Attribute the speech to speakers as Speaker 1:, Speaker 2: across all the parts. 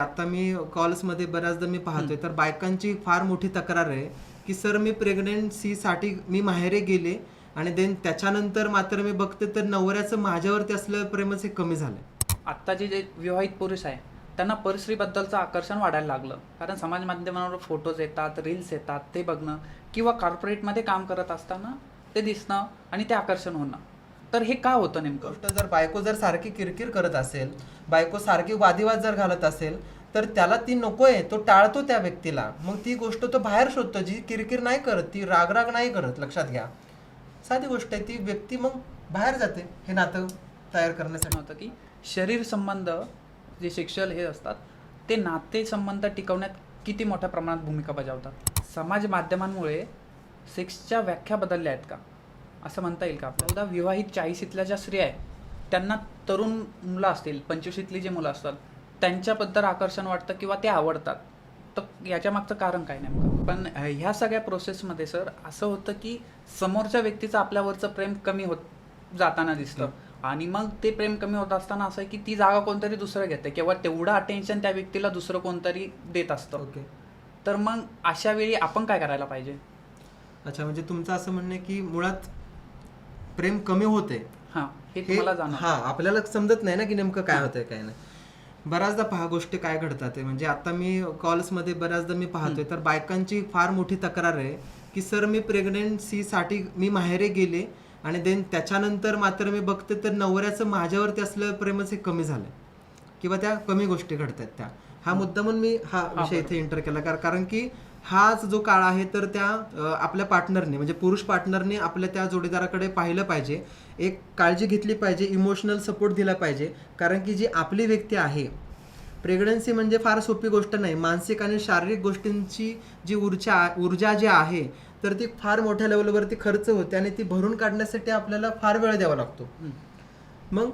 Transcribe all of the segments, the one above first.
Speaker 1: आता मी कॉल्समध्ये बऱ्याचदा मी पाहतोय तर बायकांची फार मोठी तक्रार आहे की सर मी प्रेग्नन्सीसाठी मी माहेरे गेले आणि देन त्याच्यानंतर मात्र मी बघते तर नवऱ्याचं माझ्यावरती असलेलं प्रेमच हे कमी झालंय.
Speaker 2: आत्ताचे जे विवाहित पुरुष आहे त्यांना परस्त्रीबद्दलचं आकर्षण वाढायला लागलं. कारण समाज माध्यमांवर फोटोज येतात रील्स येतात ते बघणं किंवा कॉर्पोरेटमध्ये काम करत असताना ते दिसणं आणि ते आकर्षण होणं. तर हे का होतं नेमकं?
Speaker 1: गोष्ट जर बायको जर सारखी किरकिर करत असेल बायको सारखी वादिवाद जर घालत असेल तर त्याला ती नकोय तो टाळतो त्या व्यक्तीला. मग ती गोष्ट तो बाहेर शोधतो जी किरकिर नाही करत ती रागराग नाही करत लक्षात घ्या. साधी गोष्ट आहे ती व्यक्ती मग बाहेर जाते हे नातं तयार करण्यासाठी.
Speaker 2: होतं की शरीर संबंध जे सेक्शुअल हे असतात ते नाते संबंध टिकवण्यात किती मोठ्या प्रमाणात भूमिका बजावतात? समाज माध्यमांमुळे सेक्सच्या व्याख्या बदलल्या आहेत का? असं म्हणता येईल का? आपल्याला विवाहित चाळीसीतल्या ज्या स्त्रिया आहेत त्यांना तरुण मुलं असतील पंचवीशीतली जी मुलं असतात त्यांच्याबद्दल आकर्षण वाटतं किंवा ते आवडतात? तर याच्या मागचं कारण काय नेमकं? पण ह्या सगळ्या प्रोसेसमध्ये सर असं होतं की समोरच्या व्यक्तीचं आपल्यावरचं प्रेम कमी होत जाताना दिसतं. आणि मग ते प्रेम कमी होत असताना असं की ती जागा कोणतरी दुसरं घेते किंवा तेवढं अटेन्शन त्या व्यक्तीला दुसरं कोणतरी देत असतं.
Speaker 1: ओके.
Speaker 2: तर मग अशा वेळी आपण काय करायला पाहिजे?
Speaker 1: अच्छा म्हणजे तुमचं असं म्हणणं आहे की मुळात प्रेम कमी होते.
Speaker 2: हां हे
Speaker 1: हे
Speaker 2: तुम्हाला
Speaker 1: हा आपल्याला समजत नाही ना की नेमकं काय होतंय काय नाही. बऱ्याचदा पहा गोष्टी काय घडतात ते म्हणजे आता मी कॉल्समध्ये बऱ्याचदा मी पाहतोय तर बायकांची फार मोठी तक्रार आहे की सर मी प्रेग्नन्सीसाठी मी माहेरे गेले आणि देन त्याच्यानंतर मात्र मी बघते तर नवऱ्याचं माझ्यावरती असलेलं प्रेमच हे कमी झालंय. किंवा त्या कमी गोष्टी घडतात त्या. हा मुद्दा म्हणून मी हा विषय इथे एंटर केला. कार- कारण की हाच जो काळ आहे तर त्या आपल्या पार्टनरने म्हणजे पुरुष पार्टनरने आपल्या त्या जोडीदाराकडे पाहिलं पाहिजे. एक काळजी घेतली पाहिजे इमोशनल सपोर्ट दिला पाहिजे. कारण की जी आपली व्यक्ती आहे प्रेग्नन्सी म्हणजे फार सोपी गोष्ट नाही. मानसिक आणि शारीरिक गोष्टींची जी ऊर्जा ऊर्जा जी आहे तर ती फार मोठ्या लेवलवरती खर्च होते आणि ती भरून काढण्यासाठी आपल्याला फार वेळ द्यावा लागतो. मग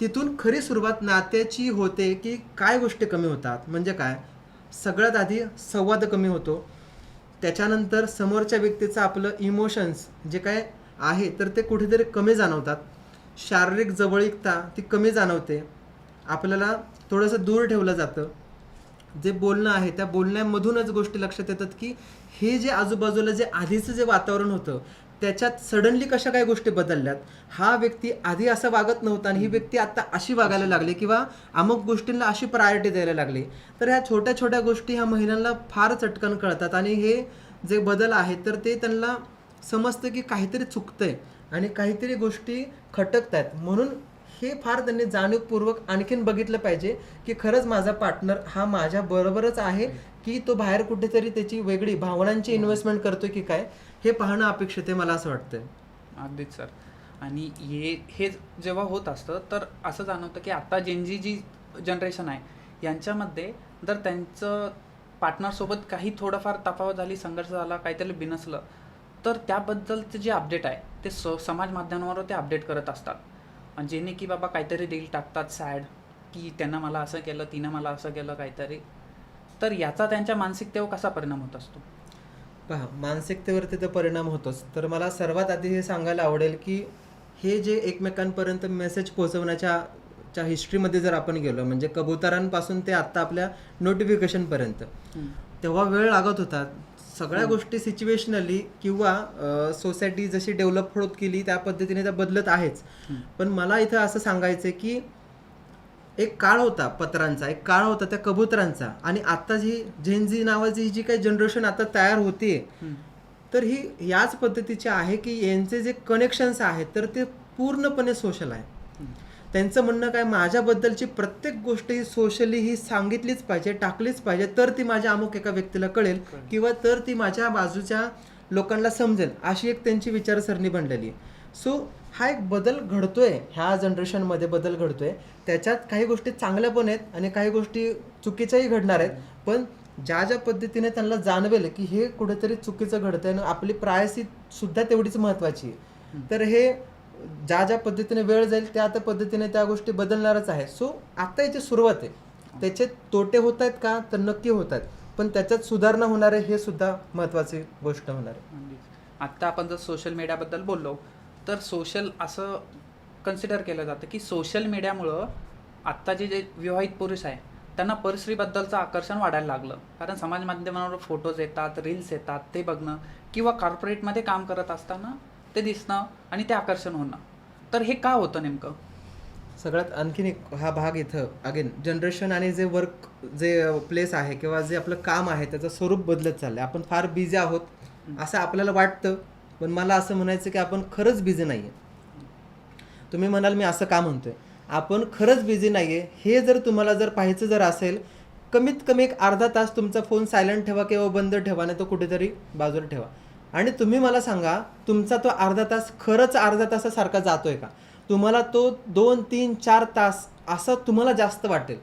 Speaker 1: तिथून खरी सुरुवात नात्याची होते की काय गोष्टी कमी होतात? म्हणजे काय? सगळ्यात आधी संवाद कमी होतो. त्याच्यानंतर समोरच्या व्यक्तीचं आपलं इमोशन्स जे काय आहे तर ते कुठेतरी कमी जाणवतात. शारीरिक जवळीकता ती कमी जाणवते. आपल्याला थोडंसं दूर ठेवलं जातं. जे बोलणं आहे त्या बोलण्यामधूनच गोष्टी लक्षात येतात की हे जे आजूबाजूला जे आधीचं जे वातावरण होतं त्याच्यात सडनली कशा काय गोष्टी बदलल्यात? हा व्यक्ती आधी असं वागत नव्हता आणि ही व्यक्ती आता अशी वागायला लागली किंवा अमुक गोष्टींना अशी प्रायोरिटी द्यायला लागली. तर ह्या छोट्या छोट्या गोष्टी ह्या महिलांना फार चटकन कळतात आणि हे जे बदल आहेत तर ते त्यांना समजतं की काहीतरी चुकतंय आणि काहीतरी गोष्टी खटकत आहेत म्हणून हे फार त्यांनी जाणीवपूर्वक आणखीन बघितलं पाहिजे की खरंच माझा पार्टनर हा माझ्या बरोबरच आहे की तो बाहेर कुठेतरी त्याची वेगळी भावनांची इन्व्हेस्टमेंट करतोय की काय? हे पाहणं अपेक्षित आहे मला असं वाटतंय.
Speaker 2: अगदीच सर. आणि हे हे जेव्हा होत असतं तर असं जाणवतं की आता जेनजी जी जनरेशन आहे यांच्यामध्ये जर त्यांचं पार्टनरसोबत काही थोडंफार तफावत झाली संघर्ष झाला काहीतरी बिनसलं तर त्याबद्दलचं जे अपडेट आहे ते स समाज माध्यमांवर ते अपडेट करत असतात. जेणे की बाबा काहीतरी रील टाकतात सॅड की त्यांना मला असं केलं तिनं मला असं केलं काहीतरी तर याचा त्यांच्या मानसिकतेवर कसा परिणाम होत असतो?
Speaker 1: पहा मानसिकतेवरती तर परिणाम होतोच तर मला सर्वात आधी हे सांगायला आवडेल की हे जे एकमेकांपर्यंत मेसेज पोहोचवण्याच्या च्या हिस्ट्रीमध्ये जर आपण गेलो म्हणजे कबुतरांपासून ते आत्ता आपल्या नोटिफिकेशनपर्यंत तेव्हा वेळ लागत होता. सगळ्या गोष्टी सिच्युएशनली किंवा सोसायटी जशी डेव्हलप होत गेली त्या पद्धतीने त्या बदलत आहेच. पण मला इथं असं सांगायचं की एक काळ होता पत्रांचा एक काळ होता त्या कबुतरांचा. आणि आता जी झेनझी नावाची ही जी काही जनरेशन आता तयार होते तर ही याच पद्धतीची आहे की यांचे जे कनेक्शन्स आहेत तर ते पूर्णपणे सोशल आहे. त्यांचं म्हणणं काय माझ्याबद्दलची प्रत्येक गोष्ट ही सोशली ही सांगितलीच पाहिजे टाकलीच पाहिजे तर ती माझ्या अमुक एका व्यक्तीला कळेल. किंवा तर ती माझ्या बाजूच्या लोकांना समजेल. अशी एक त्यांची विचारसरणी बनलेली आहे. सो हा एक बदल घडतोय. ह्या जनरेशनमध्ये बदल घडतोय. त्याच्यात काही गोष्टी चांगल्या पण आहेत आणि काही गोष्टी चुकीच्याही घडणार आहेत. पण ज्या ज्या पद्धतीने त्यांना जाणवेल की हे कुठेतरी चुकीचं घडतंय आणि आपली प्रायसी सुद्धा तेवढीच महत्वाची आहे. तर हे ज्या ज्या पद्धतीने वेळ जाईल त्या त्या पद्धतीने त्या गोष्टी बदलणारच आहे. सो आता याची सुरुवात आहे. त्याचे तोटे होत आहेत का? तर नक्की होत आहेत. पण त्याच्यात सुधारणा होणार आहे हे सुद्धा महत्वाची गोष्ट होणार आहे.
Speaker 2: अगदीच. आत्ता आपण जर सोशल मीडियाबद्दल बोललो तर सोशल असं कन्सिडर केलं जातं की सोशल मीडियामुळं आत्ताचे जे विवाहित पुरुष आहे त्यांना परश्रीबद्दलचं आकर्षण वाढायला लागलं. कारण समाज माध्यमांवर फोटोज येतात रील्स येतात ते बघणं किंवा कॉर्पोरेटमध्ये काम करत असताना ते दिसणं आणि ते आकर्षण होणं. तर हे का होतं नेमकं?
Speaker 1: सगळ्यात आणखीन एक हा भाग इथं अगेन जनरेशन आणि जे वर्क जे प्लेस आहे किंवा जे आपलं काम आहे त्याचं स्वरूप बदलत चाललंय. आपण फार बिझी आहोत असं आपल्याला वाटतं पण मला असं म्हणायचं की आपण खरंच बिझी नाही आहे तुम्ही म्हणाल मी असं का म्हणतोय? आपण खरंच बिझी नाही आहे हे जर तुम्हाला जर पाहायचं जर असेल कमीत कमी एक अर्धा तास तुमचा फोन सायलेंट ठेवा किंवा बंद ठेवा नाही तो कुठेतरी बाजूला ठेवा. आणि तुम्ही मला सांगा तुमचा तो अर्धा तास खरंच अर्धा तासासारखा जातोय का? तुम्हाला तो दोन तीन चार तास असं तुम्हाला जास्त वाटेल.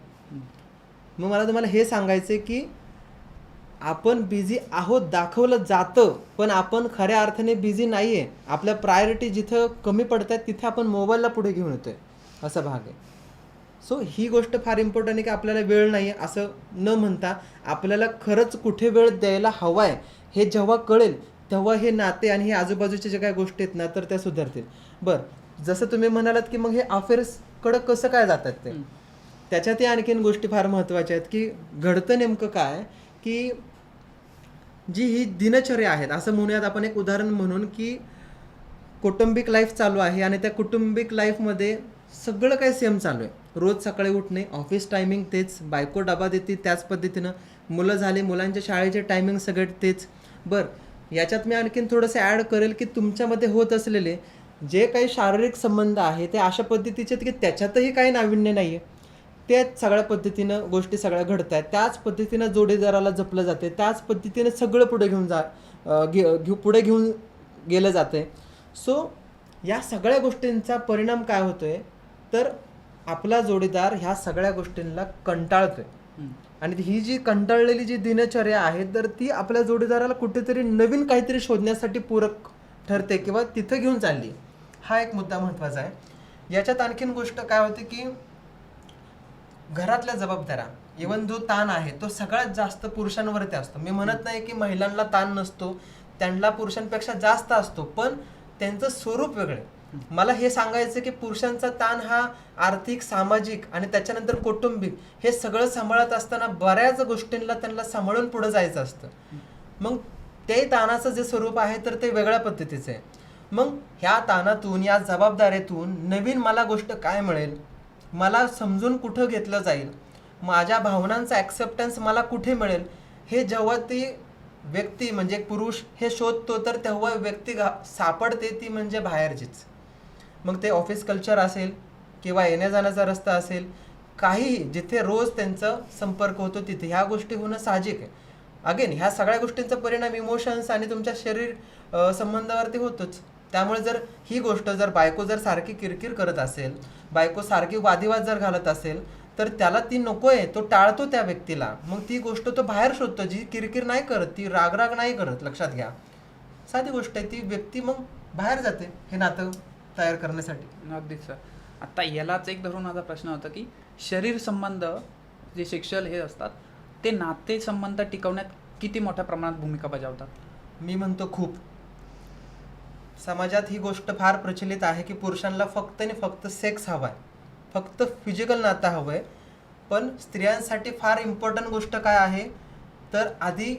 Speaker 1: मग मला तुम्हाला हे सांगायचं आहे की आपण बिझी आहोत दाखवलं जातं पण आपण खऱ्या अर्थाने बिझी नाही आहे आपल्या प्रायोरिटी जिथं कमी पडतात तिथे आपण मोबाईलला पुढे घेऊन येतोय. असा भाग आहे. सो ही गोष्ट फार इम्पॉर्टंट आहे की आपल्याला वेळ नाही आहे असं न म्हणता आपल्याला खरंच कुठे वेळ द्यायला हवा आहे हे जेव्हा कळेल तेव्हा हे नाते आणि हे आजूबाजूच्या ज्या काही गोष्टी आहेत ना तर त्या सुधारतील. बरं जसं तुम्ही म्हणालात की मग हे अफेअर्सकडं कसं काय जातात ते. त्याच्यातही आणखीन गोष्टी फार महत्त्वाच्या आहेत की घडतं नेमकं काय की जी ही दिनचर्या आहेत असं म्हणूयात आपण एक उदाहरण म्हणून की कौटुंबिक लाईफ चालू आहे आणि त्या कौटुंबिक लाईफमध्ये सगळं काही सेम चालू आहे. रोज सकाळी उठणे ऑफिस टायमिंग तेच बायको डबा देते त्याच पद्धतीनं मुलं झाली मुलांच्या शाळेचे टायमिंग सगळे तेच. बरं याच्यात मी आणखीन थोडंसं ॲड करेल की तुमच्यामध्ये होत असलेले जे काही शारीरिक संबंध आहे ते अशा पद्धतीचे आहेत की त्याच्यातही काही नाविन्य नाही आहे त्याच सगळ्या पद्धतीनं गोष्टी सगळ्या घडत आहेत त्याच पद्धतीनं जोडीदाराला जपलं जाते त्याच पद्धतीनं सगळं पुढे घेऊन जा घे घे पुढे घेऊन गेलं जातं सो या सगळ्या गोष्टींचा परिणाम काय होतो आहे तर आपला जोडीदार ह्या सगळ्या गोष्टींना कंटाळतो
Speaker 2: आहे
Speaker 1: आणि ही जी कंटाळलेली जी दिनचर्या आहे तर ती आपल्या जोडीदाराला कुठेतरी नवीन काहीतरी शोधण्यासाठी पूरक ठरते किंवा तिथं घेऊन चालली. हा एक मुद्दा महत्त्वाचा आहे. याच्यात आणखीन गोष्ट काय होते की घरातल्या जबाबदाऱ्या इवन जो ताण आहे तो सगळ्यात जास्त पुरुषांवरती असतो. मी म्हणत नाही की महिलांना ताण नसतो त्यांना पुरुषांपेक्षा जास्त असतो पण त्यांचं स्वरूप वेगळं मला हे सांगायचं की पुरुषांचा ताण हा आर्थिक सामाजिक आणि त्याच्यानंतर कौटुंबिक हे सगळं सांभाळत असताना बऱ्याच गोष्टींना त्यांना सांभाळून पुढे जायचं असतं. मग ते ताणाचं जे स्वरूप आहे तर ते वेगळ्या पद्धतीचं आहे. मग ह्या ताणातून या जबाबदारीतून नवीन मला गोष्ट काय मिळेल? मला समजून कुठं घेतलं जाईल? माझ्या भावनांचा ॲक्सेप्टन्स मला कुठे मिळेल? हे जेव्हा ती व्यक्ती म्हणजे पुरुष हे शोधतो तर तेव्हा व्यक्ती घा सापडते ती म्हणजे बाहेरचीच. मग ते ऑफिस कल्चर असेल किंवा येण्या जाण्याचा रस्ता असेल काहीही जिथे रोज त्यांचं संपर्क होतो तिथे ह्या गोष्टी होणं साहजिक आहे. अगेन ह्या सगळ्या गोष्टींचा परिणाम इमोशन्स आणि तुमच्या शरीर संबंधावरती होतोच. त्यामुळे जर ही गोष्ट जर बायको जर सारखी किरकिर करत असेल बायको सारखी वादिवाद जर घालत असेल तर त्याला ती नको आहे तो टाळतो त्या व्यक्तीला. मग ती गोष्ट तो बाहेर शोधतो जी किरकिर नाही करत ती रागराग नाही करत लक्षात घ्या. साधी गोष्ट आहे ती व्यक्ती मग बाहेर जाते हे नातं. तयार करण्यासाठी.
Speaker 2: अगदीच सर आता यालाच एक धरून माझा प्रश्न होता की शरीर संबंध जे सेक्शुअल हे असतात ते नाते संबंध टिकवण्यात किती मोठ्या प्रमाणात भूमिका बजावतात?
Speaker 1: मी म्हणतो खूप. समाजात ही गोष्ट फार प्रचलित आहे की पुरुषांना फक्त आणि फक्त सेक्स हवा आहे फक्त फिजिकल नातं हवं आहे पण स्त्रियांसाठी फार इम्पॉर्टंट गोष्ट काय आहे? तर आधी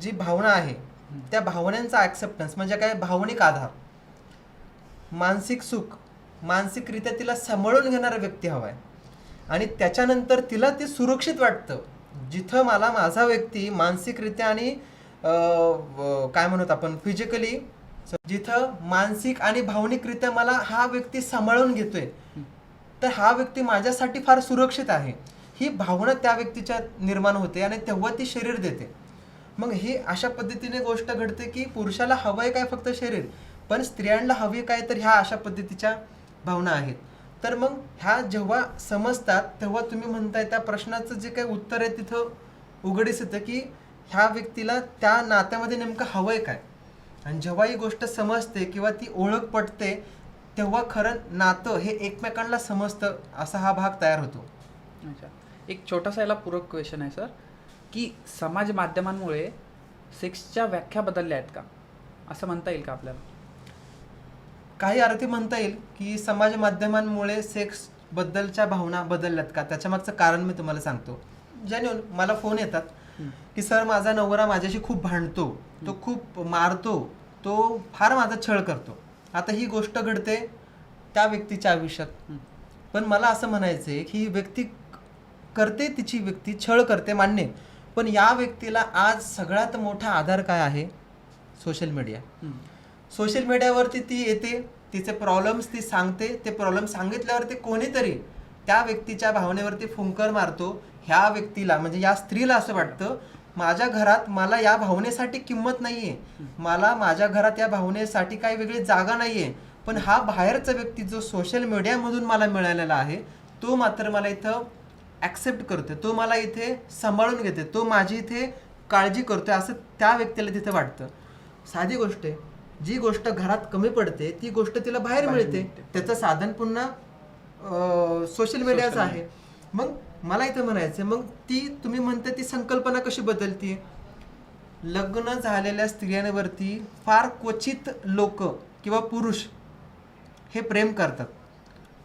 Speaker 1: जी भावना आहे त्या भावनांचा ॲक्सेप्टन्स म्हणजे काय? भावनिक आधार. मानसिक सुख मानसिकरित्या तिला सांभाळून घेणारा व्यक्ती हवा आहे. आणि त्याच्यानंतर तिला ते सुरक्षित वाटतं. जिथं मला माझा व्यक्ती मानसिकरित्या आणि काय म्हणत आपण फिजिकली जिथं मानसिक आणि भावनिकरित्या मला हा व्यक्ती सांभाळून घेतोय तर हा व्यक्ती माझ्यासाठी फार सुरक्षित आहे. ही भावना त्या व्यक्तीच्या निर्माण होते आणि तेव्हा ती शरीर देते. मग ही अशा पद्धतीने गोष्ट घडते की पुरुषाला हवंय काय फक्त शरीर पण स्त्रियांना हवी काय तर ह्या अशा पद्धतीच्या भावना आहेत. तर मग ह्या जेव्हा समजतात तेव्हा तुम्ही म्हणताय त्या प्रश्नाचं जे काही उत्तर आहे तिथं उघडीस येतं की ह्या व्यक्तीला त्या नात्यामध्ये नेमकं हवंय काय? आणि जेव्हा ही गोष्ट समजते किंवा ती ओळख पटते तेव्हा खरं नातं हे एकमेकांना समजतं असा हा भाग तयार होतो.
Speaker 2: अच्छा. एक छोटासा याला पूरक क्वेश्चन आहे सर की समाज माध्यमांमुळे सेक्सच्या व्याख्या बदलल्या आहेत का? असं म्हणता येईल का आपल्याला?
Speaker 1: काही अर्थी म्हणता येईल की समाज माध्यमांमुळे सेक्स बद्दलच्या भावना बदलल्यात का? त्याच्या मागचं कारण मी तुम्हाला सांगतो. जेन्युन मला फोन येतात की सर माझा नवरा माझ्याशी खूप भांडतो तो खूप मारतो तो फार माझा छळ करतो. आता ही गोष्ट घडते त्या व्यक्तीच्या आयुष्यात. पण मला असं म्हणायचं आहे की ही व्यक्ती करते तिची व्यक्ती छळ करते मान्य. पण या व्यक्तीला आज सगळ्यात मोठा आधार काय आहे? Social media. सोशल मीडियावरती ती येते तिचे प्रॉब्लेम्स ती सांगते ते प्रॉब्लेम सांगितल्यावरती कोणीतरी त्या व्यक्तीच्या भावनेवरती फुंकर मारतो ह्या व्यक्तीला म्हणजे या स्त्रीला असं वाटतं माझ्या घरात मला या भावनेसाठी किंमत नाहीये. मला माझ्या घरात या भावनेसाठी काही वेगळी जागा नाहीये. पण हा बाहेरचा व्यक्ती जो सोशल मीडियामधून मला मिळालेला आहे तो मात्र मला इथं ॲक्सेप्ट करतोय. तो मला इथे सांभाळून घेते तो माझी इथे काळजी करतोय. असं त्या व्यक्तीला तिथे वाटतं. साधी गोष्ट आहे. जी गोष्ट घरात कमी पडते ती गोष्ट तिला बाहेर मिळते. त्याचं साधन पुन्हा सोशल मीडियाचं आहे. मग मला इथं म्हणायचं मग ती तुम्ही म्हणता ती संकल्पना कशी बदलती? लग्न झालेल्या स्त्रियांवरती फार क्वचित लोक किंवा पुरुष हे प्रेम करतात.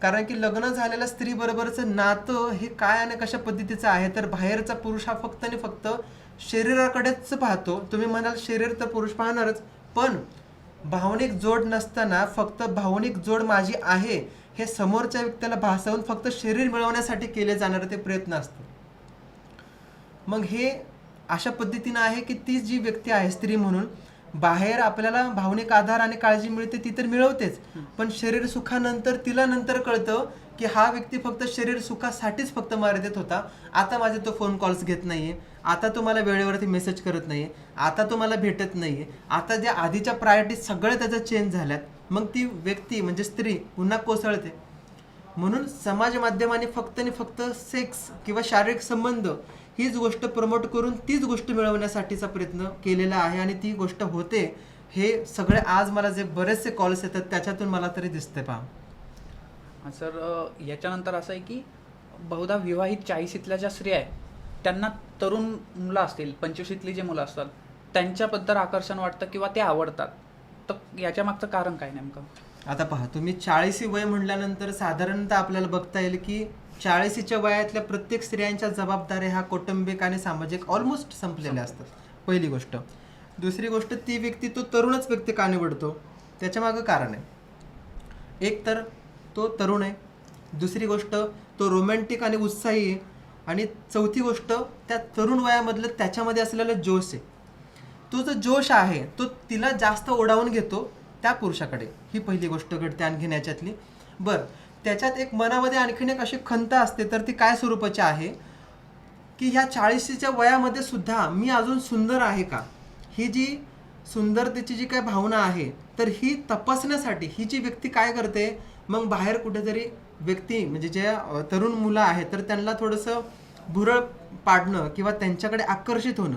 Speaker 1: कारण की लग्न झालेल्या स्त्रीबरोबरचं नातं हे काय आणि कशा पद्धतीचं आहे तर बाहेरचा पुरुष हा फक्त आणि फक्त शरीराकडेच पाहतो. तुम्ही म्हणाल शरीर तर पुरुष पाहणारच. पण भावनिक जोड नसताना फक्त भावनिक जोड माझी आहे हे समोरच्या व्यक्तीला भासवून फक्त शरीर मिळवण्यासाठी केले जाणारे ते प्रयत्न असतात. मग हे अशा पद्धतीनं आहे की ती जी व्यक्ती आहे स्त्री म्हणून बाहेर आपल्याला भावनिक आधार आणि काळजी मिळते ती तर मिळवतेच. पण शरीर सुखानंतर तिला नंतर कळतं की हा व्यक्ती फक्त शरीर सुखासाठीच फक्त मर्यादित होता. आता माझे तो फोन कॉल्स घेत नाहीये. आता तुम्हाला वेळेवरती मेसेज करत नाहीये. आता तुम्हाला भेटत भेटत नाहीये. आता ज्या आधीच्या प्रायोरिटी सगळ्या त्याच्या चेंज झाल्यात. मग ती व्यक्ती म्हणजे स्त्री पुन्हा कोसळते. म्हणून समाज माध्यमाने फक्त आणि फक्त सेक्स किंवा शारीरिक संबंध हीच गोष्ट प्रमोट करून तीच गोष्ट मिळवण्यासाठीचा प्रयत्न केलेला आहे आणि ती गोष्ट होते. हे सगळे आज मला जे बरेचसे कॉल्स येतात त्याच्यातून मला तरी दिसते पहा.
Speaker 2: सर याच्यानंतर असं आहे की बहुधा विवाहित चाळीशीतल्या ज्या स्त्रिया आहेत त्यांना तरुण मुलं असतील पंचवीशीतली जी मुलं असतात त्यांच्याबद्दल आकर्षण वाटतं किंवा ते आवडतात? तर याच्या मागचं कारण काय नेमकं?
Speaker 1: आता पहा तुम्ही चाळीसी वय म्हणल्यानंतर साधारणतः आपल्याला बघता येईल की चाळीसीच्या वयातल्या प्रत्येक स्त्रियांच्या जबाबदाऱ्या ह्या कौटुंबिक आणि सामाजिक ऑलमोस्ट संपलेल्या असतात. पहिली गोष्ट. दुसरी गोष्ट ती व्यक्ती तो तरुणच व्यक्ती का निवडतो त्याच्या मागं कारण आहे. एक तर तो तरुण आहे. दुसरी गोष्ट तो रोमॅन्टिक आणि उत्साही आहे. आणि चौथी गोष्ट त्या तरुण वयामधलं त्याच्यामध्ये असलेलं जोश आहे. तो जो जोश आहे तो तिला जास्त ओढावून घेतो त्या पुरुषाकडे. ही पहिली गोष्ट घडते आणखीन याच्यातली बरं त्याच्यात एक मनामध्ये आणखीन एक अशी खंत असते तर ती काय स्वरूपाची आहे? की ह्या चाळीशीच्या वयामध्ये सुद्धा मी अजून सुंदर आहे का? ही जी सुंदरतेची जी काय भावना आहे तर ही तपासण्यासाठी ही जी व्यक्ती काय करते मग बाहेर कुठेतरी व्यक्ती म्हणजे जे तरुण मुलं आहेत तर त्यांना थोडंसं भुरळ पाडणं किंवा त्यांच्याकडे आकर्षित होणं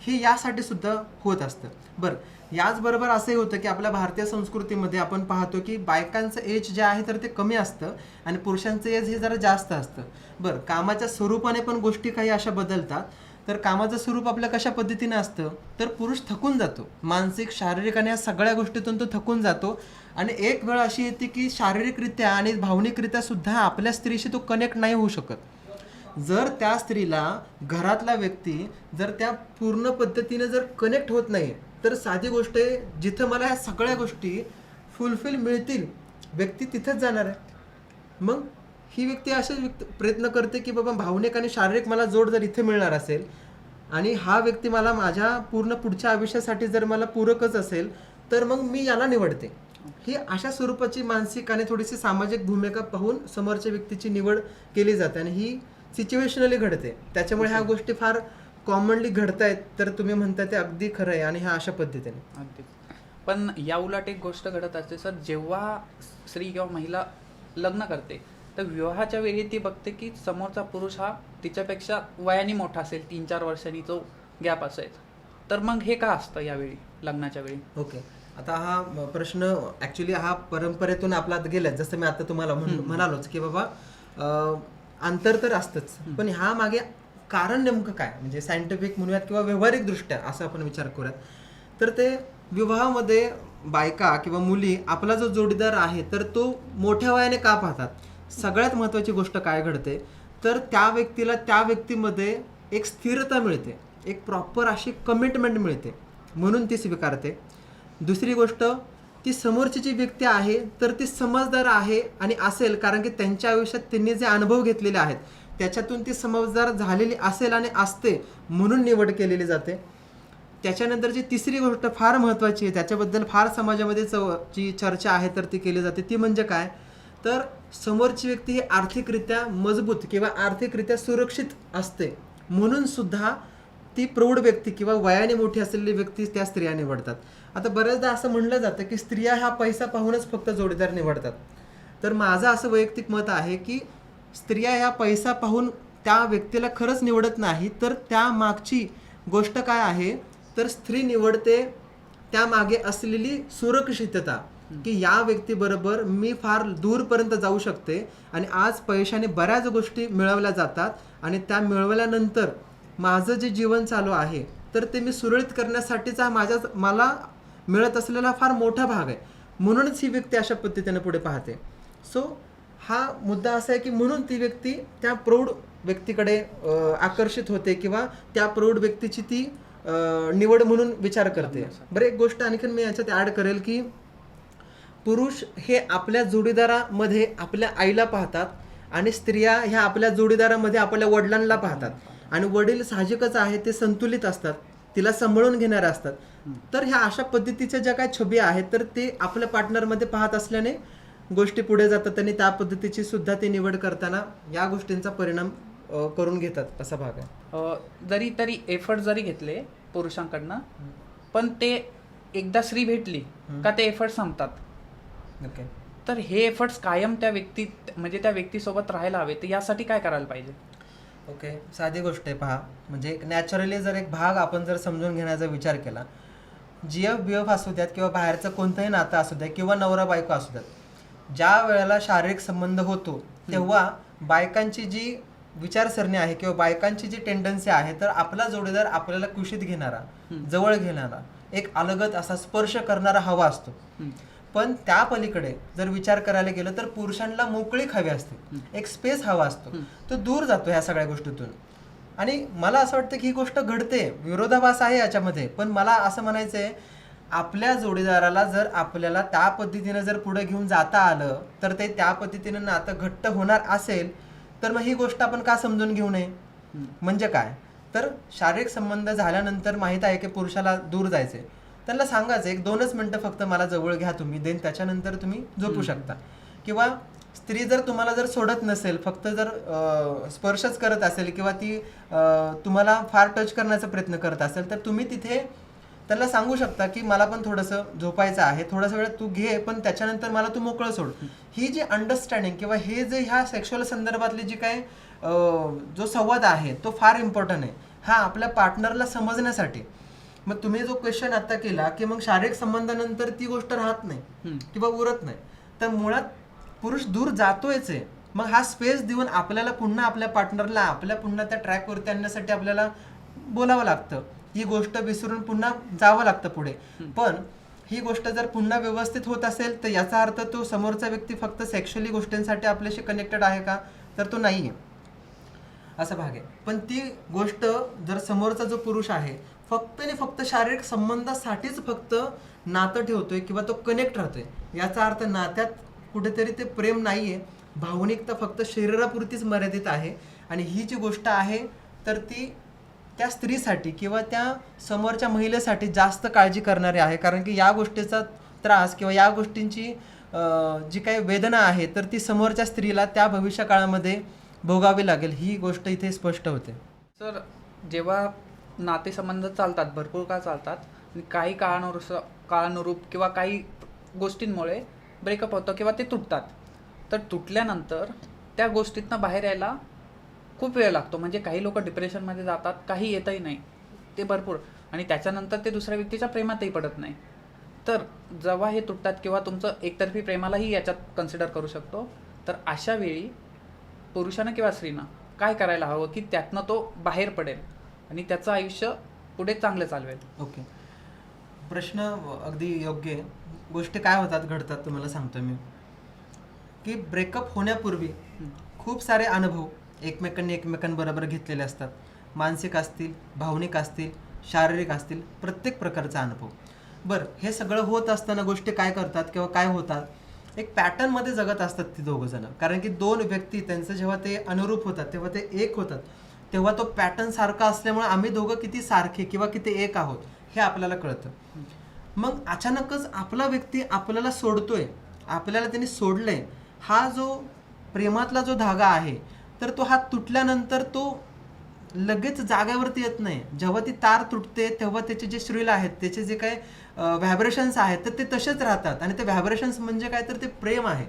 Speaker 1: हे यासाठी सुद्धा होत असतं. बरं याचबरोबर असंही होतं की आपल्या भारतीय संस्कृतीमध्ये आपण पाहतो की बायकांचं एज जे आहे तर ते कमी असतं आणि पुरुषांचं एज हे जरा जास्त असतं. बरं कामाच्या स्वरूपाने पण गोष्टी काही अशा बदलतात. तर कामाचं स्वरूप आपलं कशा पद्धतीनं असतं? तर पुरुष थकून जातो. मानसिक शारीरिक आणि या सगळ्या गोष्टीतून तो थकून जातो. आणि एक वेळ अशी येते की शारीरिकरित्या आणि भावनिकरित्या सुद्धा आपल्या स्त्रीशी तो कनेक्ट नाही होऊ शकत. जर त्या स्त्रीला घरातला व्यक्ती जर त्या पूर्ण पद्धतीने जर कनेक्ट होत नाही तर साधी गोष्ट आहे जिथं मला ह्या सगळ्या गोष्टी फुलफिल मिळतील व्यक्ती तिथंच जाणार आहे. मग ही व्यक्ती असेच व्यक्त प्रयत्न करते की बाबा भावनिक आणि शारीरिक मला जोड जर इथे मिळणार असेल आणि हा व्यक्ती मला माझ्या पूर्ण पुढच्या आयुष्यासाठी जर मला पूरकच असेल तर मग मी याला निवडते. ही अशा स्वरूपाची मानसिक आणि थोडीशी सामाजिक भूमिका पाहून समोरच्या व्यक्तीची निवड केली जाते आणि ही सिच्युएशनली घडते. त्याच्यामुळे ह्या गोष्टी फार कॉमनली घडतायत तर तुम्ही म्हणता ते अगदी खरं आहे आणि ह्या अशा पद्धतीने.
Speaker 2: अगदीच पण या उलट एक गोष्ट घडत असते सर जेव्हा स्त्री किंवा महिला लग्न करते तर विवाहाच्या वेळी ती बघते की समोरचा पुरुष हा तिच्यापेक्षा वयाने मोठा असेल तीन चार वर्षांनी जो गॅप असेल तर मग हे का असतं यावेळी लग्नाच्या वेळी?
Speaker 1: ओके. आता हा प्रश्न ऍक्च्युली हा परंपरेतून आपला गेला जसं मी आता तुम्हाला म्हण- म्हणालोच की बाबा अंतर तर असतंच. पण ह्या मागे कारण नेमकं काय? म्हणजे सायंटिफिक म्हणूयात किंवा व्यावहारिक दृष्ट्या असं आपण विचार करूयात. तर ते विवाहामध्ये बायका किंवा मुली आपला जो जोडीदार आहे तर तो मोठ्या वयाने का पाहतात? सगळ्यात महत्त्वाची गोष्ट काय घडते? तर त्या व्यक्तीला त्या व्यक्तीमध्ये एक स्थिरता मिळते. एक प्रॉपर अशी कमिटमेंट मिळते. म्हणून ती स्वीकारते. दुसरी गोष्ट ती समोरची जी व्यक्ती आहे तर ती समजदार आहे आणि असेल कारण की त्यांच्या आयुष्यात त्यांनी जे अनुभव घेतलेले आहेत त्याच्यातून ती समजदार झालेली असेल आणि असते म्हणून निवड केलेली जाते. त्याच्यानंतर जी तिसरी गोष्ट फार महत्त्वाची आहे त्याच्याबद्दल फार समाजामध्ये चव जी चर्चा आहे तर ती केली जाते ती म्हणजे काय? तर समोरची व्यक्ती ही आर्थिकरित्या मजबूत किंवा आर्थिकरित्या सुरक्षित असते. म्हणून सुद्धा ती प्रौढ व्यक्ती किंवा वयाने मोठी असलेली व्यक्ती त्या स्त्रिया निवडतात. आता बऱ्याचदा असं म्हणलं जातं की स्त्रिया हा पैसा पाहूनच फक्त जोडीदार निवडतात. तर माझं असं वैयक्तिक मत आहे की स्त्रिया ह्या पैसा पाहून त्या व्यक्तीला खरंच निवडत नाही तर त्या मागची गोष्ट काय आहे? तर स्त्री निवडते त्यामागे असलेली सुरक्षितता. की या व्यक्तीबरोबर मी फार दूरपर्यंत जाऊ शकते आणि आज पैशाने बऱ्याच गोष्टी मिळवल्या जातात आणि त्या मिळवल्यानंतर माझं जे जीवन चालू आहे तर ते मी सुरळीत करण्यासाठीचा माझ्या मला मिळत असलेला फार मोठा भाग आहे. म्हणूनच ही व्यक्ती अशा पद्धतीने पुढे पाहते. सो हा मुद्दा असा आहे की म्हणून ती व्यक्ती त्या प्रौढ व्यक्तीकडे आकर्षित होते किंवा त्या प्रौढ व्यक्तीची ती निवड म्हणून विचार करते. बरं एक गोष्ट आणखीन मी याच्यात ॲड करेल की पुरुष हे आपल्या जोडीदारामध्ये आपल्या आईला पाहतात आणि स्त्रिया ह्या आपल्या जोडीदारामध्ये आपल्या वडिलांना पाहतात. आणि वडील साहजिकच आहे ते संतुलित असतात तिला सांभाळून घेणारे असतात. तर ह्या अशा पद्धतीच्या ज्या काही छबी आहेत तर ते आपल्या पार्टनरमध्ये पाहत असल्याने गोष्टी पुढे जातात आणि त्या पद्धतीची सुद्धा ते निवड करताना या गोष्टींचा परिणाम करून घेतात असा भाग आहे.
Speaker 2: जरी तरी एफर्ट जरी घेतले पुरुषांकडनं पण ते एकदा स्त्री भेटली का ते एफर्ट संपतात.
Speaker 1: ओके
Speaker 2: तर हे एफर्ट्स कायम त्या व्यक्ती म्हणजे त्या व्यक्तीसोबत राहायला हवे तर यासाठी काय करायला पाहिजे?
Speaker 1: ओके साधी गोष्ट आहे पहा. म्हणजे नॅचरली जर एक भाग आपण जर समजून घेण्याचा विचार केला जी एफ बी एफ असू द्यात किंवा बाहेरचं कोणतंही नातं असू द्या किंवा नवरा बायको असू द्यात ज्या वेळेला शारीरिक संबंध होतो तेव्हा बायकांची जी विचारसरणी आहे किंवा बायकांची जी टेंडन्सी आहे तर आपला जोडीदार आपल्याला कुशीत घेणारा जवळ घेणारा एक अलगत असा स्पर्श करणारा हवा असतो. पण त्या पलीकडे जर विचार करायला गेलं तर पुरुषांना मोकळीक हवी असते. एक स्पेस हवा असतो. तो दूर जातो ह्या सगळ्या गोष्टीतून. आणि मला असं वाटतं की ही गोष्ट घडते. विरोधाभास आहे याच्यामध्ये. पण मला असं म्हणायचं आहे आपल्या जोडीदाराला जर आपल्याला त्या पद्धतीनं जर पुढे घेऊन जाता आलं तर ते त्या पद्धतीनं नातं घट्ट होणार असेल तर मग ही गोष्ट आपण का समजून घेऊ नये? म्हणजे काय? तर शारीरिक संबंध झाल्यानंतर माहीत आहे की पुरुषाला दूर जायचे त्यांना सांगायचं एक दोनच मिनटं फक्त मला जवळ घ्या तुम्ही देन त्याच्यानंतर तुम्ही झोपू शकता. किंवा स्त्री जर तुम्हाला जर सोडत नसेल फक्त जर स्पर्शच करत असेल किंवा ती तुम्हाला फार टच करण्याचा प्रयत्न करत असेल तर तुम्ही तिथे त्यांना सांगू शकता की मला पण थोडंसं झोपायचं आहे थोडासा वेळ तू घे पण त्याच्यानंतर मला तू मोकळं सोड. ही जी अंडरस्टँडिंग किंवा हे जे ह्या सेक्शुअल संदर्भातली जी काय जो संवाद आहे तो फार इम्पॉर्टंट आहे. हा आपल्या पार्टनरला समजण्यासाठी. मग तुम्ही जो क्वेश्चन आता केला की मग शारीरिक संबंधानंतर ती गोष्ट राहत नाही. किंवा उरत नाही तर मुळात पुरुष दूर जातोयच आहे. मग हा स्पेस देऊन आपल्याला पुन्हा आपल्या पार्टनरला आपल्या पुन्हा त्या ट्रॅकवरती आणण्यासाठी आपल्याला बोलावं लागतं. ही गोष्ट विसरून पुन्हा जावं लागतं पुढे. पण ही गोष्ट जर पुन्हा व्यवस्थित होत असेल तर याचा अर्थ तो समोरचा व्यक्ती फक्त सेक्शुअली गोष्टींसाठी आपल्याशी कनेक्टेड आहे का? तर तो नाही आहे असा भाग आहे. पण ती गोष्ट जर समोरचा जो पुरुष आहे फक्त आणि फक्त शारीरिक संबंधासाठीच फक्त नातं ठेवतोय किंवा तो कनेक्ट राहतोय. याचा अर्थ नात्यात कुठेतरी ते प्रेम नाहीये. भावनिकता फक्त शरीरापुरतीच मर्यादित आहे. आणि ही जी गोष्ट आहे तर ती त्या स्त्रीसाठी किंवा त्या समोरच्या महिलेसाठी जास्त काळजी करणारी आहे. कारण की या गोष्टीचा त्रास किंवा या गोष्टींची जी काही वेदना आहे तर ती समोरच्या स्त्रीला त्या भविष्य काळामध्ये भोगावी लागेल. ही गोष्ट इथे स्पष्ट होते.
Speaker 2: सर जेव्हा नातेसंबंध चालतात भरपूर काळ चालतात. आणि काही काळानुरूस काळानुरूप किंवा काही गोष्टींमुळे ब्रेकअप होतं किंवा ते तुटतात. तर तुटल्यानंतर त्या गोष्टीतनं बाहेर यायला खूप वेळ लागतो. म्हणजे काही लोक डिप्रेशनमध्ये जातात काही येतही नाही. ते भरपूर. आणि त्याच्यानंतर ते दुसऱ्या व्यक्तीच्या प्रेमातही पडत नाही. तर जेव्हा हे तुटतात किंवा तुमचं एकतर्फी प्रेमालाही याच्यात कन्सिडर करू शकतो. तर अशा वेळी पुरुषानं किंवा स्त्रीनं काय करायला हवं की त्यातनं तो बाहेर पडेल? आणि त्याचं आयुष्य पुढे चांगलं चालवेल.
Speaker 1: ओके. प्रश्न अगदी योग्य आहे. गोष्टी काय होतात घडतात तुम्हाला सांगतो मी. की ब्रेकअप होण्यापूर्वी खूप सारे अनुभव एकमेकांनी एकमेकांबरोबर घेतलेले असतात. मानसिक असतील भावनिक असतील शारीरिक असतील प्रत्येक प्रकारचा अनुभव. बरं हे सगळं होत असताना गोष्टी काय करतात किंवा काय होतात एक पॅटर्नमध्ये जगत असतात ती दोघं जण. कारण की दोन व्यक्ती त्यांचं जेव्हा ते अनुरूप होतात तेव्हा ते एक होतात. तेव्हा तो पॅटर्न सारखा असल्यामुळे आम्ही दोघं किती सारखे किंवा किती एक आहोत हे आपल्याला कळतं. मग अचानकच आपला व्यक्ती आपल्याला सोडतोय आपल्याला त्यांनी सोडलंय हा जो प्रेमातला जो धागा आहे तर तो हा तुटल्यानंतर तो लगेच जाग्यावरती येत नाही. जेव्हा ती तार तुटते तेव्हा त्याचे जे श्रील आहेत त्याचे जे काय व्हायब्रेशन्स आहेत तर ते तसेच राहतात. आणि ते व्हायब्रेशन्स म्हणजे काय तर ते प्रेम आहे.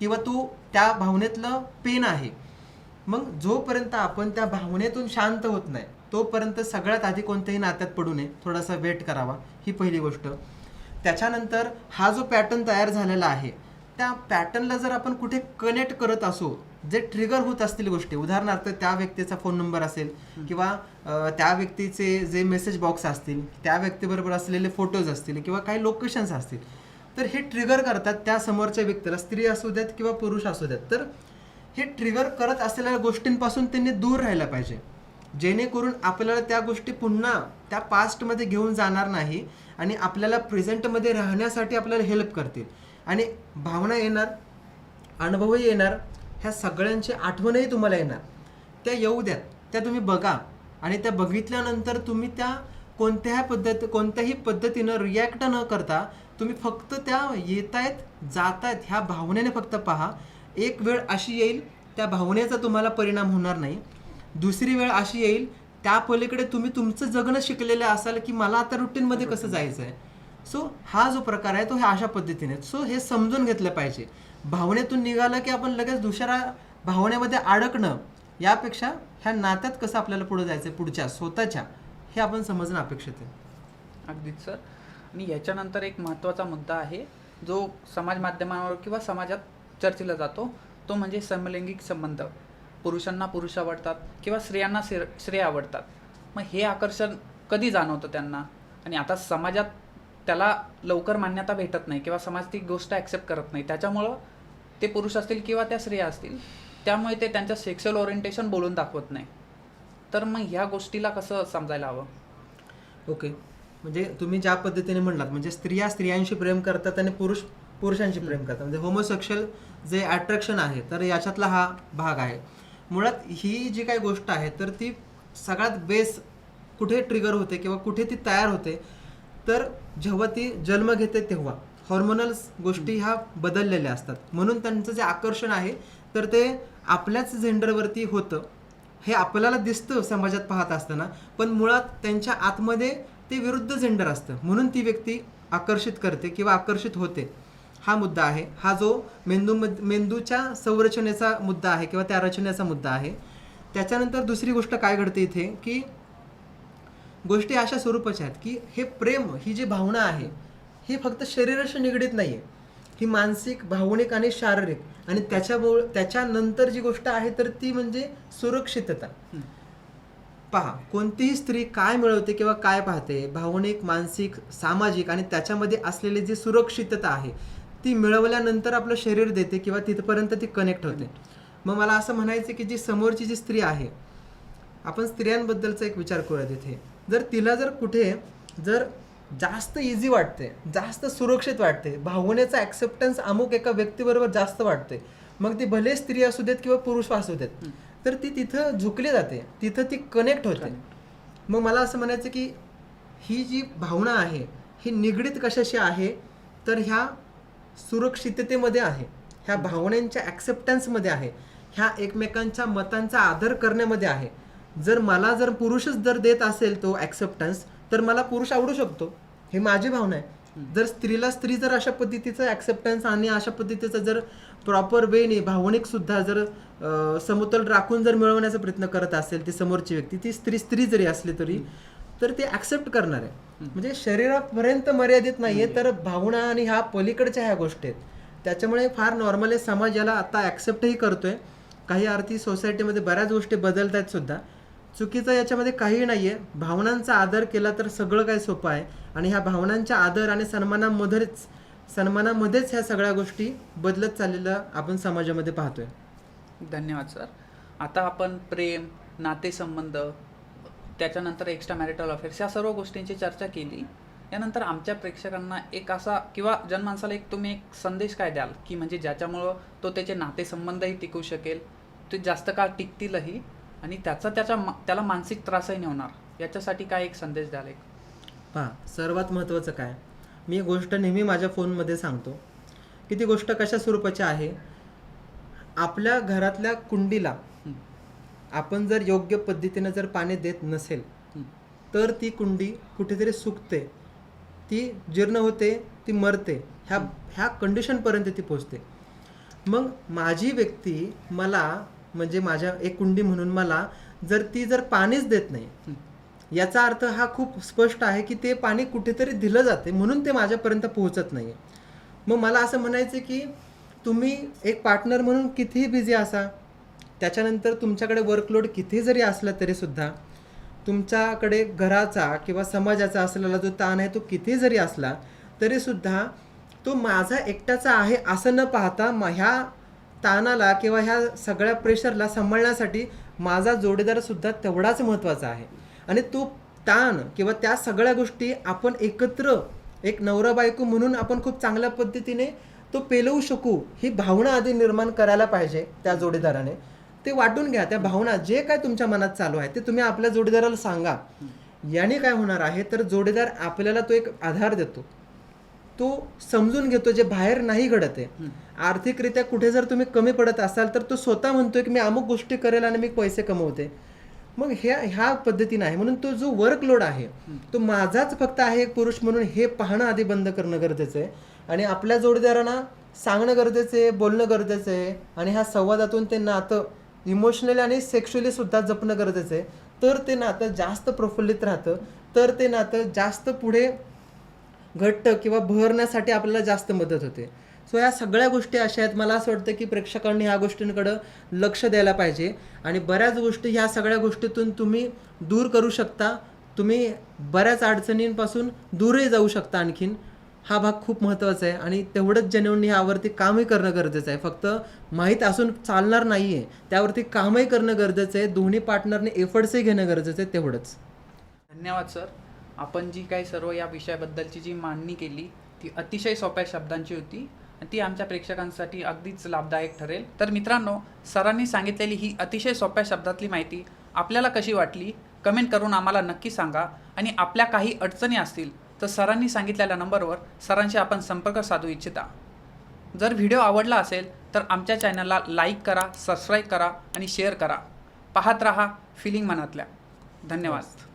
Speaker 1: किंवा तू त्या भावनेतलं पेन आहे. मग जोपर्यंत आपण त्या भावनेतून शांत होत नाही तोपर्यंत सगळ्यात आधी कोणत्याही नात्यात पडू नये. थोडासा वेट करावा ही पहिली गोष्ट. त्याच्यानंतर हा जो पॅटर्न तयार झालेला आहे त्या पॅटर्नला जर आपण कुठे कनेक्ट करत असू जे ट्रिगर होत असतील गोष्टी उदाहरणार्थ त्या व्यक्तीचा फोन नंबर असेल किंवा त्या व्यक्तीचे जे मेसेज बॉक्स असतील त्या व्यक्तीबरोबर असलेले फोटोज असतील किंवा काही लोकेशन्स असतील तर हे ट्रिगर करतात त्या समोरच्या व्यक्तीला. स्त्री असू द्यात किंवा पुरुष असू द्यात. तर हे ट्रिगर करत असलेल्या गोष्टींपासून त्यांनी दूर राहायला पाहिजे. जेणेकरून आपल्याला त्या गोष्टी पुन्हा त्या पास्टमध्ये घेऊन जाणार नाही आणि आपल्याला प्रेझेंटमध्ये राहण्यासाठी आपल्याला हेल्प करतील. आणि भावना येणार अनुभवही येणार ह्या सगळ्यांची आठवणही तुम्हाला येणार. त्या येऊ द्यात त्या तुम्ही बघा आणि त्या बघितल्यानंतर तुम्ही त्या कोणत्याही पद्धत कोणत्याही पद्धतीनं रिॲक्ट न करता तुम्ही फक्त त्या येत आहेत जात आहेत ह्या भावनेने फक्त पहा एक वेळ अशी येईल त्या भावनेचा तुम्हाला परिणाम होणार नाही. दुसरी वेळ अशी येईल त्या पलीकडे तुम्ही तुमचं जगणं शिकलेलं असाल की मला आता रुटीनमध्ये कसं जायचं आहे सो हा जो प्रकार आहे तो ह्या अशा पद्धतीने. सो हे समजून घेतलं पाहिजे. भावनेतून निघालं की आपण लगेच दुसऱ्या भावनेमध्ये अडकणं यापेक्षा ह्या नात्यात कसं आपल्याला पुढे जायचं पुढच्या स्वतःच्या हे आपण समजणं अपेक्षित आहे.
Speaker 2: अगदीच सर. आणि याच्यानंतर एक महत्त्वाचा मुद्दा आहे जो समाज माध्यमांवर किंवा समाजात चर्चेला जातो. तो म्हणजे समलैंगिक संबंध. पुरुषांना पुरुष आवडतात किंवा स्त्रियांना स्त्री स्त्रिया आवडतात. मग हे आकर्षण कधी जाणवतं त्यांना? आणि आता समाजात त्याला लवकर मान्यता भेटत नाही किंवा समाज ती गोष्ट ॲक्सेप्ट करत नाही. त्याच्यामुळं ते पुरुष असतील किंवा त्या स्त्रिया असतील त्यामुळे ते त्यांचं सेक्शुअल ओरिएंटेशन बोलून दाखवत नाही. तर मग ह्या गोष्टीला कसं समजायला हवं?
Speaker 1: ओके. म्हणजे तुम्ही ज्या पद्धतीने म्हणलात म्हणजे स्त्रिया स्त्रियांशी प्रेम करतात आणि पुरुष पुरुषांशी प्रेम करतात. म्हणजे होमोसेक्शुअल जे ॲट्रॅक्शन आहे तर याच्यातला हा भाग आहे. मुळात ही जी काही गोष्ट आहे तर ती सगळ्यात बेस कुठे ट्रिगर होते किंवा कुठे ती तयार होते तर जेव्हा ती जन्म घेते तेव्हा. हॉर्मोनल्स गोष्टी ह्या बदललेल्या असतात. म्हणून त्यांचं जे आकर्षण आहे तर ते आपल्याच जेंडरवरती होतं. हे आपल्याला दिसतं समाजात पाहत असताना पण मुळात त्यांच्या आतमध्ये ते विरुद्ध जेंडर असतं. म्हणून ती व्यक्ती आकर्षित करते किंवा आकर्षित होते. हा मुद्दा आहे. हा जो मेंदू मेंदूच्या संरचनेचा मुद्दा आहे किंवा त्या रचनेचा मुद्दा आहे. त्याच्यानंतर दुसरी गोष्ट काय घडते इथे? की गोष्टी अशा स्वरूपाच्या आहेत की हे प्रेम ही जी भावना आहे ही फक्त शरीराशी निगडीत नाही आहे ही मानसिक भावनिक आणि शारीरिक आणि त्याच्यामुळे त्याच्यानंतर जी गोष्ट आहे तर ती म्हणजे सुरक्षितता. पहा कोणतीही स्त्री काय मिळवते किंवा काय पाहते भावनिक मानसिक सामाजिक आणि त्याच्यामध्ये असलेली जी सुरक्षितता आहे ती मिळवल्यानंतर आपलं शरीर देते किंवा तिथपर्यंत ती कनेक्ट होते. मग मला असं म्हणायचं की जी समोरची जी स्त्री आहे आपण स्त्रियांबद्दलचा एक विचार करूयात इथे. जर तिला जर कुठे जर जास्त इझी वाटते जास्त सुरक्षित वाटते भावनेचा ॲक्सेप्टन्स अमुक एका व्यक्तीबरोबर जास्त वाटते मग ती भले स्त्री असू देत किंवा पुरुष असू देत तर ती तिथं झुकली जाते तिथं ती कनेक्ट होते. मग मला असं म्हणायचं की ही जी भावना आहे ही निगडीत कशाशी आहे तर ह्या सुरक्षिततेमध्ये आहे. ह्या भावनांच्या ॲक्सेप्टन्समध्ये आहे. ह्या एकमेकांच्या मतांचा आदर करण्यामध्ये आहे. जर मला जर पुरुषच जर देत असेल तो ॲक्सेप्टन्स तर मला पुरुष आवडू शकतो. हे माझी भावना आहे. जर स्त्रीला स्त्री जर अशा पद्धतीचं ॲक्सेप्टन्स आणि अशा पद्धतीचं जर प्रॉपर वेने भावनिक सुद्धा जर समतोल राखून जर मिळवण्याचा प्रयत्न करत असेल ती समोरची व्यक्ती ती स्त्री स्त्री जरी असली तरी तर ते ॲक्सेप्ट करणार आहे. म्हणजे शरीरापर्यंत मर्यादित नाहीये तर भावना आणि ह्या पलीकडच्या ह्या गोष्टी आहेत. त्याच्यामुळे फार नॉर्मल आहे. समाज याला आता ॲक्सेप्टही करतोय. काही अर्थी सोसायटीमध्ये बऱ्याच गोष्टी बदलत आहेत सुद्धा. चुकीचं याच्यामध्ये काहीही नाहीये. भावनांचा आदर केला तर सगळं काही सोपं आहे. आणि ह्या भावनांच्या आदर आणि सन्मानामध्येच सन्मानामध्येच ह्या सगळ्या गोष्टी बदलत चाललेल्या आपण समाजामध्ये पाहतोय.
Speaker 2: धन्यवाद सर. आता आपण प्रेम नातेसंबंध त्याच्यानंतर एक्स्ट्रा मॅरिटल अफेअर्स या सर्व गोष्टींची चर्चा केली. यानंतर आमच्या प्रेक्षकांना एक असा किंवा जनमानसाला एक तुम्ही एक संदेश काय द्याल? की म्हणजे ज्याच्यामुळं तो त्याचे नातेसंबंधही टिकू शकेल ते जास्त काळ टिकतीलही आणि त्याचा त्याच्या त्याला मानसिक त्रासही नाही होणार. याच्यासाठी काय एक संदेश द्याल एक?
Speaker 1: पहा सर्वात महत्त्वाचं काय? मी एक गोष्ट नेहमी माझ्या फोनमध्ये सांगतो की ती गोष्ट कशा स्वरूपाची आहे? आपल्या घरातल्या कुंडीला आपण जर योग्य पद्धतीनं जर पाणी देत नसेल. तर ती कुंडी कुठेतरी सुकते. ती जीर्ण होते ती मरते. ह्या ह्या कंडिशनपर्यंत ती पोचते मग माझी व्यक्ती मला म्हणजे माझ्या एक कुंडी म्हणून मला जर ती जर पाणीच देत नाही. याचा अर्थ हा खूप स्पष्ट आहे की ते पाणी कुठेतरी दिलं जाते म्हणून ते माझ्यापर्यंत पोहोचत नाही मग मला असं म्हणायचं की तुम्ही एक पार्टनर म्हणून कितीही बिझी असा त्याच्यानंतर तुमच्याकडे वर्कलोड किती जरी असला तरीसुद्धा तुमच्याकडे घराचा किंवा समाजाचा असलेला जो ताण आहे तो किती जरी असला तरीसुद्धा तो माझा एकट्याचा आहे असं न पाहता म ह्या ताणाला किंवा ह्या सगळ्या प्रेशरला सांभाळण्यासाठी माझा जोडीदारसुद्धा तेवढाच महत्त्वाचा आहे. आणि तो ताण किंवा त्या सगळ्या गोष्टी आपण एकत्र एक नवरा बायको म्हणून आपण खूप चांगल्या पद्धतीने तो पेलवू शकू ही भावना आधी निर्माण करायला पाहिजे त्या जोडीदाराने. ते वाटून घ्या त्या भावना जे काय तुमच्या मनात चालू आहे ते तुम्ही आपल्या जोडीदाराला सांगा. याने काय होणार आहे? तर जोडीदार आपल्याला तो एक आधार देतो. तो समजून घेतो जे बाहेर नाही घडत आहे. आर्थिकरित्या कुठे जर तुम्ही कमी पडत असाल तर तो स्वतः म्हणतोय की मी अमुक गोष्टी करेल आणि मी पैसे कमवते. मग ह्या ह्या पद्धतीने आहे. म्हणून तो जो वर्कलोड आहे तो माझाच फक्त आहे एक पुरुष म्हणून हे पाहणं आधी बंद करणं गरजेचं आहे. आणि आपल्या जोडीदारांना सांगणं गरजेचं आहे बोलणं गरजेचं आहे. आणि ह्या संवादातून ते नातं इमोशनली आणि सेक्शुअली सुद्धा जपणं गरजेचं आहे. तर ते नातं जास्त प्रफुल्लित राहतं. तर ते नातं जास्त पुढे घट्ट किंवा भरण्यासाठी आपल्याला जास्त मदत होते. सो या सगळ्या गोष्टी अशा आहेत. मला असं वाटतं की प्रेक्षकांनी ह्या गोष्टींकडं लक्ष द्यायला पाहिजे. आणि बऱ्याच गोष्टी ह्या सगळ्या गोष्टीतून तुम्ही दूर करू शकता. तुम्ही बऱ्याच अडचणींपासून दूरही जाऊ शकता आणखीन. हा भाग खूप महत्त्वाचा आहे आणि तेवढंच जेन्युअनली ह्यावरती कामही करणं गरजेचं आहे. फक्त माहीत असून चालणार नाही आहे त्यावरती कामही करणं गरजेचं आहे दोन्ही पार्टनरने एफर्ट्सही घेणं गरजेचं आहे तेवढंच.
Speaker 2: धन्यवाद सर आपण जी काही सर्व या विषयाबद्दलची जी मांडणी केली ती अतिशय सोप्या शब्दांची होती ती आमच्या प्रेक्षकांसाठी अगदीच लाभदायक ठरेल. तर मित्रांनो सरांनी सांगितलेली ही अतिशय सोप्या शब्दातली माहिती आपल्याला कशी वाटली कमेंट करून आम्हाला नक्की सांगा आणि आपल्या काही अडचणी असतील तर सरांनी सांगितलेल्या नंबरवर सरांशी आपण संपर्क साधू इच्छिता. जर व्हिडिओ आवडला असेल तर आमच्या चॅनलला लाईक करा सबस्क्राईब करा आणि शेअर करा. पाहत रहा फिलिंग मनातल्या. धन्यवाद.